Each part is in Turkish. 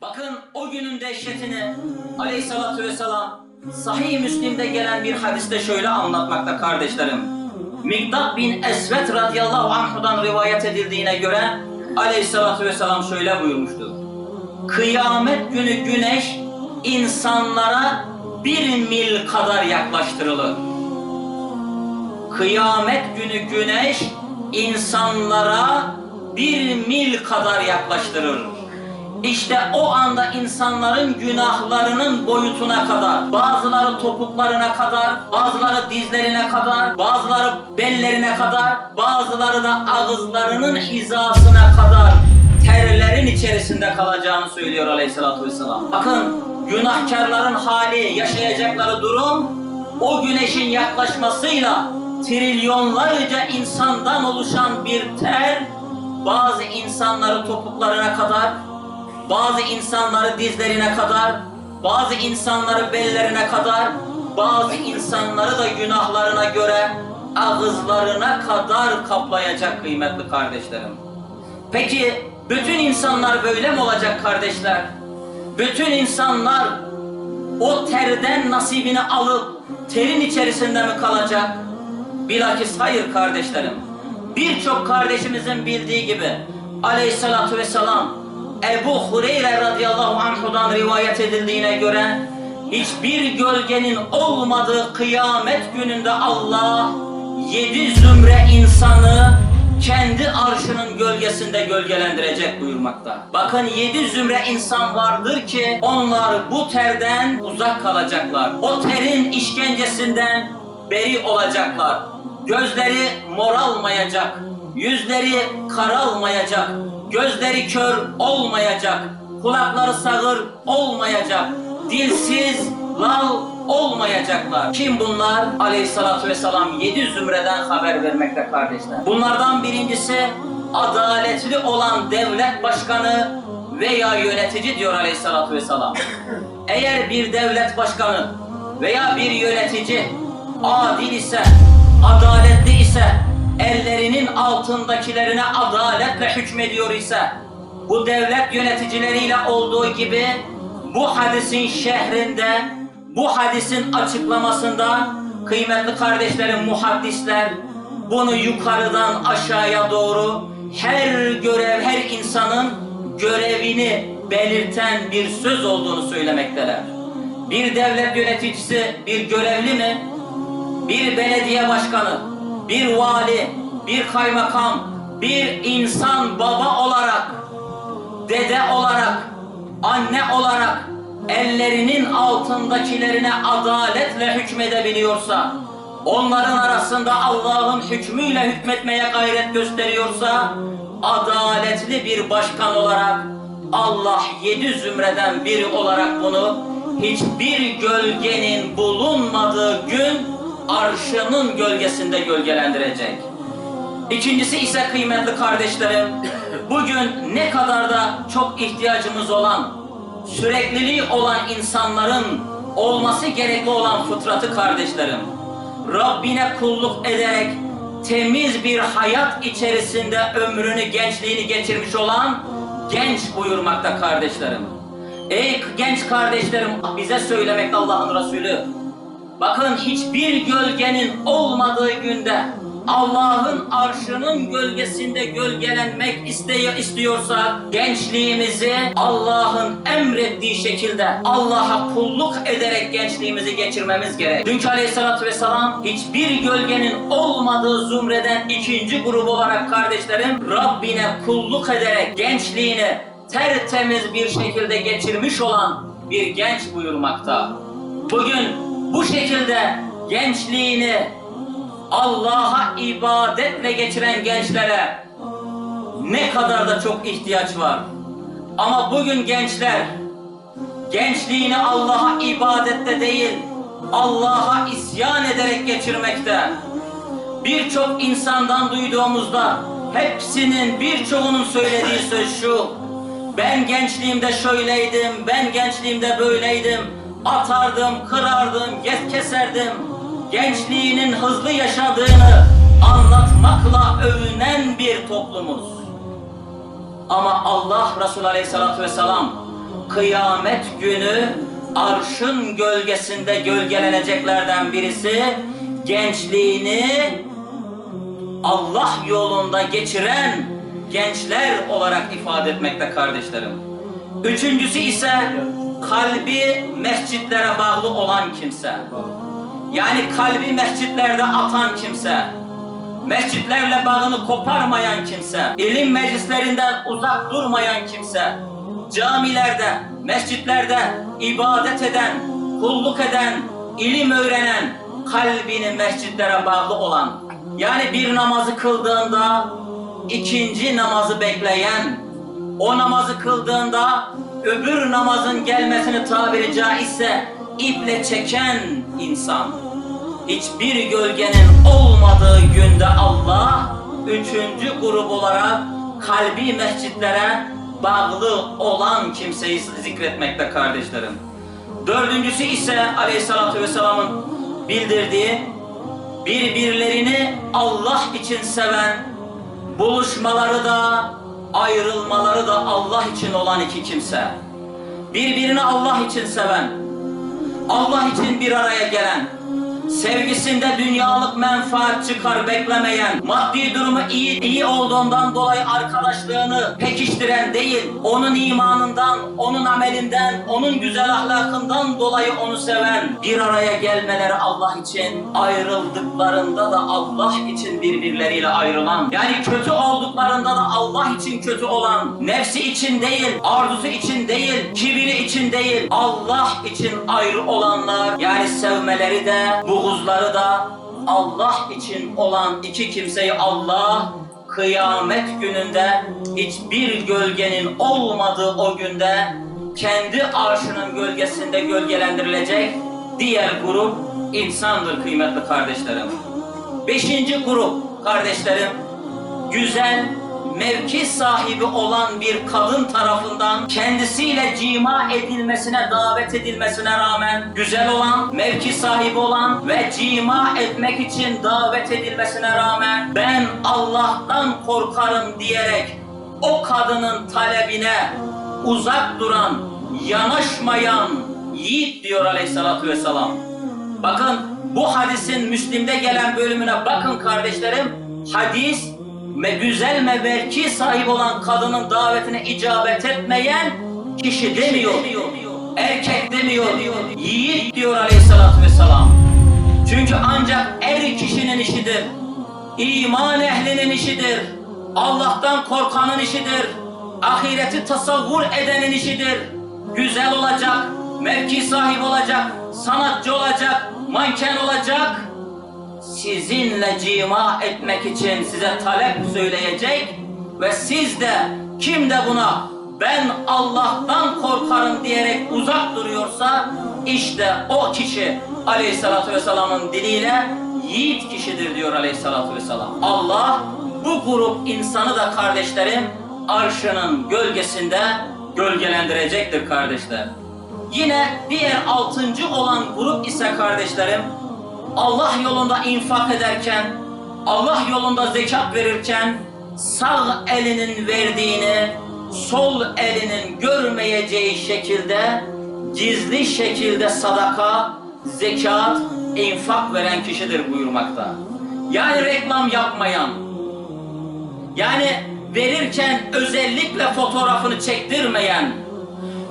Bakın o günün dehşetini aleyhissalatü vesselam Sahih Müslim'de gelen bir hadiste şöyle anlatmakta kardeşlerim. Mikdad bin Esvet radıyallahu anhudan rivayet edildiğine göre aleyhissalatü vesselam şöyle buyurmuştur. Kıyamet günü güneş insanlara bir mil kadar yaklaştırılır. Kıyamet günü güneş insanlara bir mil kadar yaklaştırır. İşte o anda insanların günahlarının boyutuna kadar, bazıları topuklarına kadar, bazıları dizlerine kadar, bazıları bellerine kadar, bazıları da ağızlarının hizasına kadar terlerin içerisinde kalacağını söylüyor aleyhissalatü vesselam. Bakın günahkarların hali, yaşayacakları durum o güneşin yaklaşmasıyla trilyonlarca insandan oluşan bir ter bazı insanları topuklarına kadar, bazı insanları dizlerine kadar, bazı insanları bellerine kadar, bazı insanları da günahlarına göre ağızlarına kadar kaplayacak kıymetli kardeşlerim. Peki bütün insanlar böyle mi olacak kardeşler? Bütün insanlar o terden nasibini alıp terin içerisinde mi kalacak? Bilakis hayır kardeşlerim. Birçok kardeşimizin bildiği gibi aleyhissalatü vesselam Ebu Hureyre radıyallahu anhudan rivayet edildiğine göre hiçbir gölgenin olmadığı kıyamet gününde Allah yedi zümre insanı kendi arşının gölgesinde gölgelendirecek buyurmakta. Bakın yedi zümre insan vardır ki onlar bu terden uzak kalacaklar. O terin işkencesinden beri olacaklar. Gözleri moralmayacak, yüzleri karalmayacak, gözleri kör olmayacak, kulakları sağır olmayacak, dilsiz, lal olmayacaklar. Kim bunlar? Aleyhissalatü vesselam yedi zümreden haber vermekte kardeşler. Bunlardan birincisi adaletli olan devlet başkanı veya yönetici diyor aleyhissalatü vesselam. Eğer bir devlet başkanı veya bir yönetici adil ise, adaletli ise, ellerinin altındakilerine adaletle hükmediyor ise, bu devlet yöneticileriyle olduğu gibi bu hadisin şehrinde, bu hadisin açıklamasında kıymetli kardeşlerim muhaddisler bunu yukarıdan aşağıya doğru her görev, her insanın görevini belirten bir söz olduğunu söylemekteler. Bir devlet yöneticisi bir görevli mi? Bir belediye başkanı, bir vali, bir kaymakam, bir insan baba olarak, dede olarak, anne olarak ellerinin altındakilerine adaletle hükmedebiliyorsa, onların arasında Allah'ın hükmüyle hükmetmeye gayret gösteriyorsa, adaletli bir başkan olarak Allah yedi zümreden biri olarak bunu hiçbir gölgenin bulunmadığı gün arşının gölgesinde gölgelendirecek. İkincisi ise kıymetli kardeşlerim, bugün ne kadar da çok ihtiyacımız olan, sürekliliği olan insanların olması gerekli olan fıtratı kardeşlerim. Rabbine kulluk ederek temiz bir hayat içerisinde ömrünü, gençliğini geçirmiş olan genç buyurmakta kardeşlerim. Ey genç kardeşlerim bize söylemekte Allah'ın Resulü. Bakın hiçbir gölgenin olmadığı günde Allah'ın arşının gölgesinde gölgelenmek istiyor, istiyorsa gençliğimizi Allah'ın emrettiği şekilde Allah'a kulluk ederek gençliğimizi geçirmemiz gerek. Çünkü aleyhissalatü vesselam hiçbir gölgenin olmadığı zümreden ikinci grup olarak kardeşlerim Rabbine kulluk ederek gençliğini tertemiz bir şekilde geçirmiş olan bir genç buyurmakta. Bugün bu şekilde gençliğini Allah'a ibadetle geçiren gençlere ne kadar da çok ihtiyaç var. Ama bugün gençler gençliğini Allah'a ibadette değil, Allah'a isyan ederek geçirmekte. Birçok insandan duyduğumuzda hepsinin birçoğunun söylediği söz şu. Ben gençliğimde şöyleydim, ben gençliğimde böyleydim. Atardım, kırardım, kes- keserdim. Gençliğinin hızlı yaşadığını anlatmakla övünen bir toplumuz. Ama Allah Resulü Aleyhisselatü Vesselam kıyamet günü arşın gölgesinde gölgeleneceklerden birisi gençliğini Allah yolunda geçiren gençler olarak ifade etmekte kardeşlerim. Üçüncüsü ise kalbi mescitlere bağlı olan kimse. Yani kalbi mescitlerde atan kimse. Mescitlerle bağını koparmayan kimse. ilim meclislerinden uzak durmayan kimse. Camilerde, mescitlerde ibadet eden, kulluk eden, ilim öğrenen, kalbini mescitlere bağlı olan, yani bir namazı kıldığında ikinci namazı bekleyen, o namazı kıldığında öbür namazın gelmesini tabiri caizse iple çeken insan. Hiçbir gölgenin olmadığı günde Allah üçüncü grup olarak kalbi mescitlere bağlı olan kimseyi zikretmekte kardeşlerim. Dördüncüsü ise Aleyhisselatü Vesselam'ın bildirdiği birbirlerini Allah için seven, buluşmaları da ayrılmaları da Allah için olan iki kimse. Birbirini Allah için seven, Allah için bir araya gelen, sevgisinde dünyalık menfaat çıkar beklemeyen, maddi durumu iyi iyi olduğundan dolayı arkadaşlığını pekiştiren değil, onun imanından, onun amelinden, onun güzel ahlakından dolayı onu seven, bir araya gelmeleri Allah için, ayrıldıklarında da Allah için birbirleriyle ayrılan, yani kötü olduklarında da Allah için kötü olan, nefsi için değil, arzusu için değil, kibiri için değil, Allah için ayrı olanlar, yani sevmeleri de, buğuzları da Allah için olan iki kimseyi Allah kıyamet gününde hiçbir gölgenin olmadığı o günde kendi arşının gölgesinde gölgelendirilecek diğer grup insandır kıymetli kardeşlerim. Beşinci grup kardeşlerim güzel mevki sahibi olan bir kadın tarafından kendisiyle cima edilmesine davet edilmesine rağmen güzel olan, mevki sahibi olan ve cima etmek için davet edilmesine rağmen ben Allah'tan korkarım diyerek o kadının talebine uzak duran, yanaşmayan yiğit diyor aleyhissalatü vesselam. Bakın bu hadisin Müslim'de gelen bölümüne bakın kardeşlerim. Hadis güzel mevki sahip olan kadının davetine icabet etmeyen kişi demiyor. Erkek demiyor. Yiğit diyor aleyhissalatü vesselam. Çünkü ancak er kişinin işidir. İman ehlinin işidir. Allah'tan korkanın işidir. Ahireti tasavvur edenin işidir. Güzel olacak, mevki sahibi olacak, sanatçı olacak, manken olacak. Sizinle cima etmek için size talep söyleyecek ve siz de kim de buna ben Allah'tan korkarım diyerek uzak duruyorsa işte o kişi aleyhissalatü vesselamın diliyle yiğit kişidir diyor aleyhissalatü vesselam. Allah bu grup insanı da kardeşlerim arşının gölgesinde gölgelendirecektir kardeşler. Yine diğer altıncı olan grup ise kardeşlerim Allah yolunda infak ederken, Allah yolunda zekat verirken sağ elinin verdiğini sol elinin görmeyeceği şekilde gizli şekilde sadaka, zekat, infak veren kişidir buyurmakta. Yani reklam yapmayan, yani verirken özellikle fotoğrafını çektirmeyen,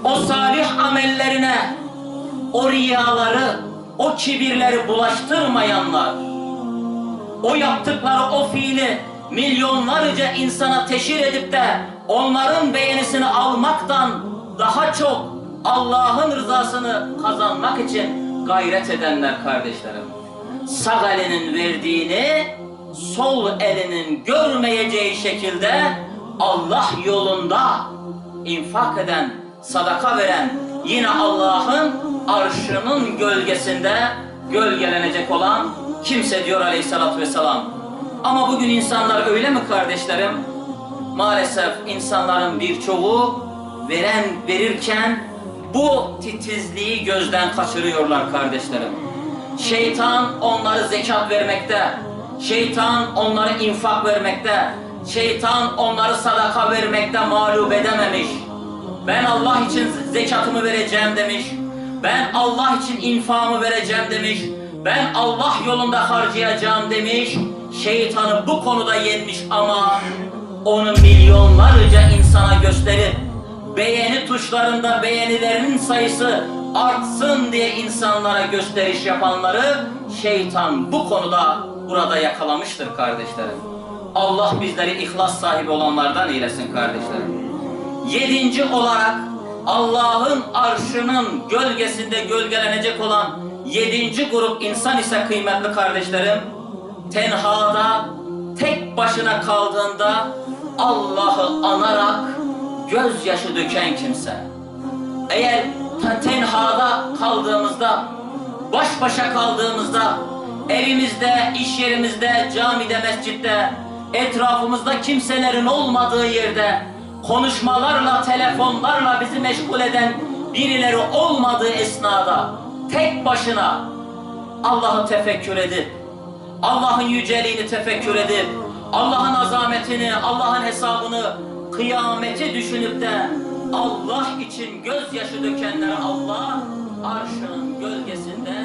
o salih amellerine, o riyaları, o kibirleri bulaştırmayanlar, o yaptıkları o fiili milyonlarca insana teşhir edip de onların beğenisini almaktan daha çok Allah'ın rızasını kazanmak için gayret edenler kardeşlerim. Sağ elinin verdiğini sol elinin görmeyeceği şekilde Allah yolunda infak eden, sadaka veren yine Allah'ın arşının gölgesinde gölgelenecek olan kimse diyor aleyhissalatü vesselam. Ama bugün insanlar öyle mi kardeşlerim? Maalesef insanların birçoğu veren verirken bu titizliği gözden kaçırıyorlar kardeşlerim. Şeytan onları zekat vermekte, şeytan onları infak vermekte, şeytan onları sadaka vermekte mağlup edememiş. Ben Allah için zekatımı vereceğim demiş. Ben Allah için infamı vereceğim demiş. Ben Allah yolunda harcayacağım demiş. Şeytanı bu konuda yenmiş ama onu milyonlarca insana gösterip beğeni tuşlarında beğenilerinin sayısı artsın diye insanlara gösteriş yapanları şeytan bu konuda burada yakalamıştır kardeşlerim. Allah bizleri ihlas sahibi olanlardan eylesin kardeşlerim. Yedinci olarak Allah'ın arşının gölgesinde gölgelenecek olan yedinci grup insan ise kıymetli kardeşlerim, tenhada tek başına kaldığında Allah'ı anarak gözyaşı döken kimse. Eğer te- tenhada kaldığımızda, baş başa kaldığımızda, evimizde, iş yerimizde, camide, mescitte, etrafımızda kimselerin olmadığı yerde, konuşmalarla, telefonlarla bizi meşgul eden birileri olmadığı esnada, tek başına Allah'ı tefekkür edip, Allah'ın yüceliğini tefekkür edip, Allah'ın azametini, Allah'ın hesabını, kıyameti düşünüp de Allah için gözyaşı dökenlere Allah arşının gölgesinde